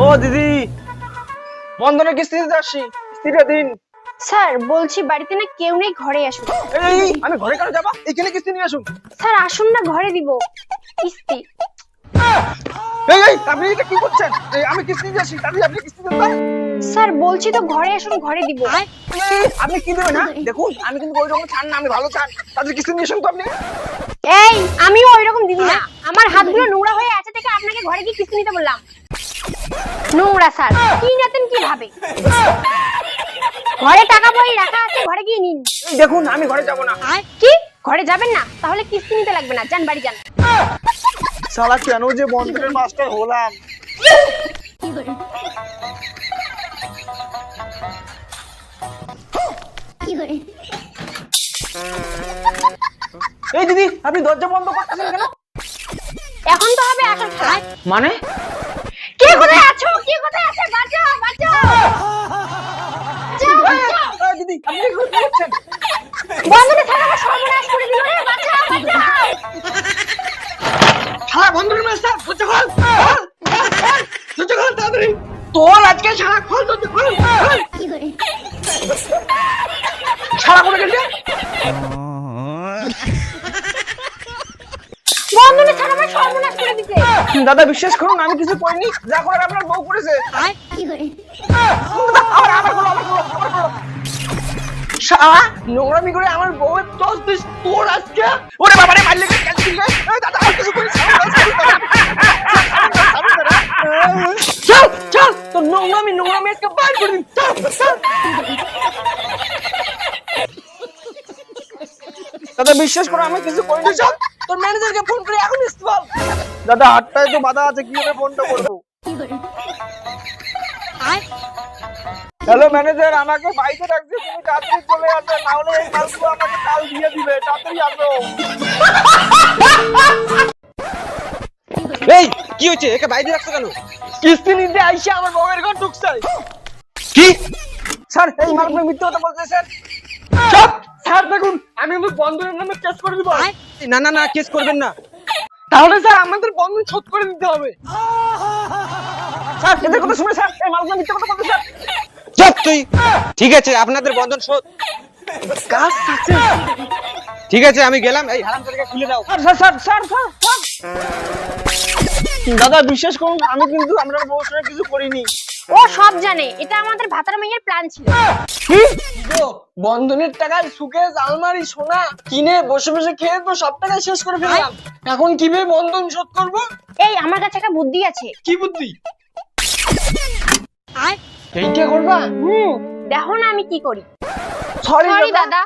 ও দিদি বন্ধনের কিস্তি দিতে আসছি কিস্তিটা দিন। স্যার বলছি বাড়িতে না কেউ নেই ঘরে আসুন। এই, আমি ঘরে কেন যাবা? এখানে কিস্তি নিয়ে আসুন। স্যার আসুন না ঘরে দিব। কিস্তি। এই এই আপনি এটা কি করছেন? আমি কিস্তি দিয়ে আসি তাহলে আপনি কিস্তি দেন স্যার বলছি তো ঘরে আসুন ঘরে দিব। আপনি কি দেবেন না দেখুন আমি কিন্তু ওই রকম চান না আমি ভালো চান। তাহলে কিস্তি নিয়ে আসুন তো আপনি? এই আমিও ওই রকম দিদি না। আমার হাতগুলো নোংরা হয়ে আছে থেকে আপনাকে ঘরে গিয়ে কিস্তি নিতে বললাম। নোংরা স্যার। কি নেতেন কি ভাবে? ঘরে টাকা পয়সা রাখা আছে ঘরে গিয়ে নিন। দেখুন আমি ঘরে যাব না। কি? ঘরে যাবেন না? তাহলে কিস্তি নিতে লাগবে না। যান বাড়ি যান। শালা কেন যে বন্ধনের মাস্টার হলাম? এই দিদি আপনি দরজা বন্ধ করতেছেন কেন? এখন তো হবে আসল খেলা মানে? কে কোথায় আছো? কে কোথায় আছো? বাঁচাও বাঁচাও। বাঁচাও, বাঁচাও। এই দিদি আপনি কি করছেন বন্ধনে ছাড়া সর্বনাশ করে দিল রে। বাঁচাও বাঁচাও। শালা বন্ধনের মাস্টার দরজা খোল। দরজা খোল তাড়াতাড়ি। তোর আজকে শালা খোল দরজা খোল। করে? করে দাদা বিশ্বাস করুন আমি কিছু করিনি। যা করার আপনার বউ করেছে। নোংরামি করে আমার বউয়ের দিস তোর আজকে? ওরে বাবা রে মারলে দাদা আর কিছু করিস না, চল চল তোর নোংরামি নোংরামি আজকে বার করে দিন। চল চল। দাদা বিশ্বাস করো আমি কিছু করিনি চল তোর ম্যানেজারকে ফোন করে এখন ইস্তফা দাদা হাতটায় তো বাধা আছে কীভাবে ফোনটা করব? হ্যালো ম্যানেজার আমাকে বাইকে রাখছে তুমি তাড়াতাড়ি চলে আসবে না হলে এই মালগুলো আমাকে কাল দিয়ে দিবে তাড়াতাড়ি আসো। এই কি হচ্ছে একে বাইরে রাখছো কেন? কিস্তি নিতে আইসে আমার বউয়ের ঘর ঢুকছে। কি? স্যার এই মালগুলো মিথ্যে কথা বলছে স্যার। সব স্যার দেখুন আমি কিন্তু বন্ধনের নামে কেস করে দিব। না না না কেস করবেন না। তাহলে স্যার আমাদের বন্ধন শোধ করে দিতে হবে। স্যার এদের কথা শুনে স্যার এই মালগুলো মিথ্যে কথা বলছে স্যার। চুপ তুই। ঠিক আছে আপনাদের বন্ধন শোধ। কাজ সাকসেস ঠিক আছে আমি গেলাম। এই খুলে দাও। Sir sir sir sir sir দাদা বিশ্বাস করুন আমি কিন্তু আমরা বউর সঙ্গে কিছু করিনি। ও সব জানে এটা আমাদের ভাতার মাইয়ের প্ল্যান ছিল। বন্ধনের টাকায় সুকেশ আলমারি সোনা কিনে বসে বসে খেয়ে তো সব টাকা শেষ করে ফেললাম। এখন কীভাবে বন্ধন শোধ করব? এই আমার কাছে একটা বুদ্ধি আছে। কি বুদ্ধি? এইটা করবা? হুম দেখো না আমি কি করি। সরি দাদা।